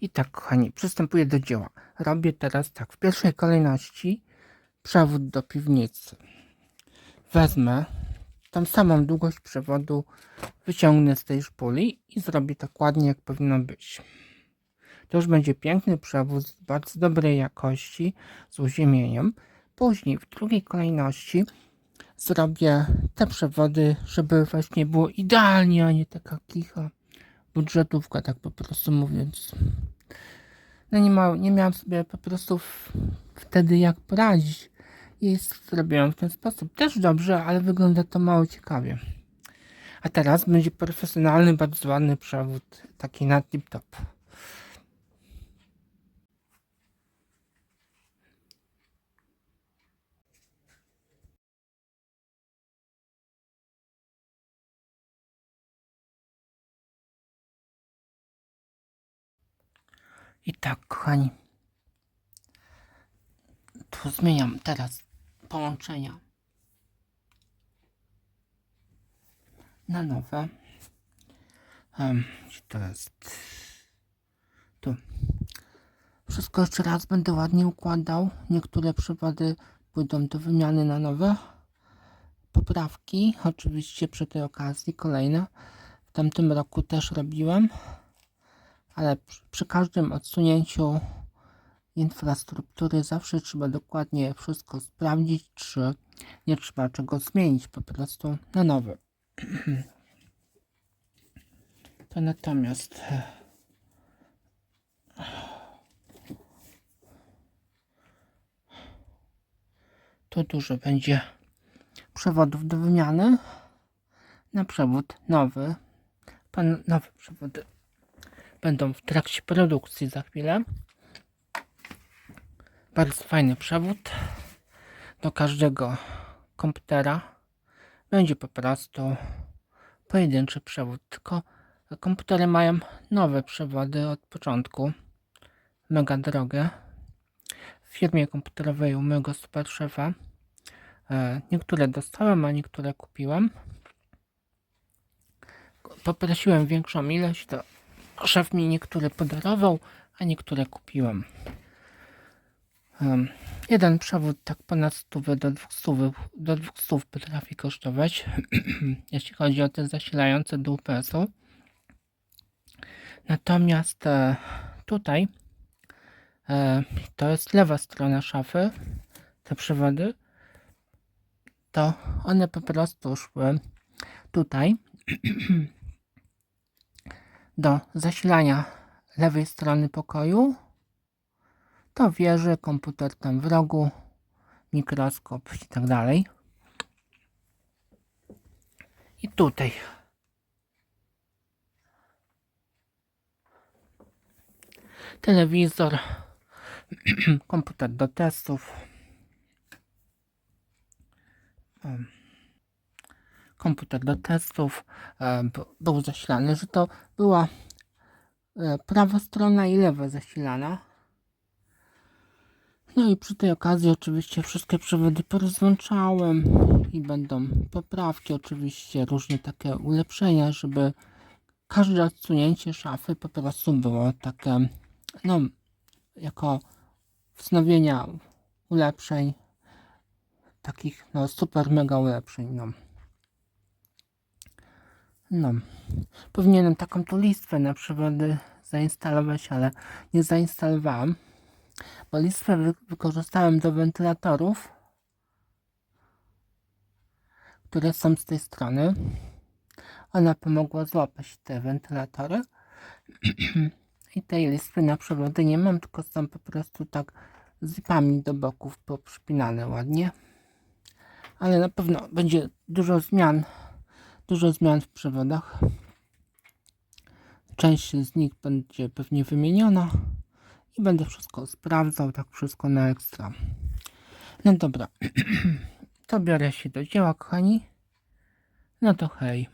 I tak, kochani, przystępuję do dzieła. Robię teraz tak, w pierwszej kolejności przewód do piwnicy. Wezmę tą samą długość przewodu, wyciągnę z tej szpuli i zrobię tak ładnie, jak powinno być. To już będzie piękny przewód bardzo dobrej jakości z uziemieniem. Później w drugiej kolejności zrobię te przewody, żeby właśnie było idealnie, a nie taka kicha budżetówka, tak po prostu mówiąc. No nie, ma, nie miałam sobie po prostu w, wtedy jak poradzić. I zrobiłam w ten sposób. Też dobrze, ale wygląda to mało ciekawie. A teraz będzie profesjonalny, bardzo ładny przewód, taki na tip-top. I tak, kochani. Tu zmieniam teraz połączenia na nowe. Um, to jest? Tu. Wszystko jeszcze raz będę ładnie układał. Niektóre przewody pójdą do wymiany na nowe. Poprawki, oczywiście przy tej okazji kolejne. W tamtym roku też robiłem ale przy, każdym odsunięciu infrastruktury zawsze trzeba dokładnie wszystko sprawdzić, czy nie trzeba czego zmienić po prostu na nowe. To natomiast tu dużo będzie przewodów do wymiany na przewód nowy. Pan nowe przewody będą w trakcie produkcji za chwilę. Bardzo fajny przewód do każdego komputera. Będzie po prostu pojedynczy przewód, tylko komputery mają nowe przewody od początku. Mega drogie. W firmie komputerowej u mojego super szefa. E, Niektóre dostałem, a niektóre kupiłem. Poprosiłem większą ilość, to Szef mi niektóre podarował, a niektóre kupiłem. Um, jeden przewód tak ponad 100 do 200, do 200 potrafi kosztować, jeśli chodzi o te zasilające do UPS-u. Natomiast e, tutaj e, to jest lewa strona szafy, te przewody, to one po prostu szły tutaj do zasilania lewej strony pokoju. To wieży, komputer tam w rogu, mikroskop i tak dalej. I tutaj. Telewizor, komputer do testów. Um komputer do testów e, był zasilany, że to była e, prawa strona i lewa zasilana. No i przy tej okazji oczywiście wszystkie przewody porozłączałem i będą poprawki, oczywiście różne takie ulepszenia, żeby każde odsunięcie szafy po prostu było takie, no, jako wznowienia ulepszeń, takich, no, super mega ulepszeń, no. No, powinienem taką tu listwę na przewody zainstalować, ale nie zainstalowałem, bo listwę wy wykorzystałem do wentylatorów, które są z tej strony. Ona pomogła złapać te wentylatory i tej listwy na przewody nie mam, tylko są po prostu tak zipami do boków poprzypinane ładnie. Ale na pewno będzie dużo zmian dużo zmian w przewodach. Część z nich będzie pewnie wymieniona i będę wszystko sprawdzał, tak wszystko na ekstra. No dobra, to biorę się do dzieła, kochani. No to hej.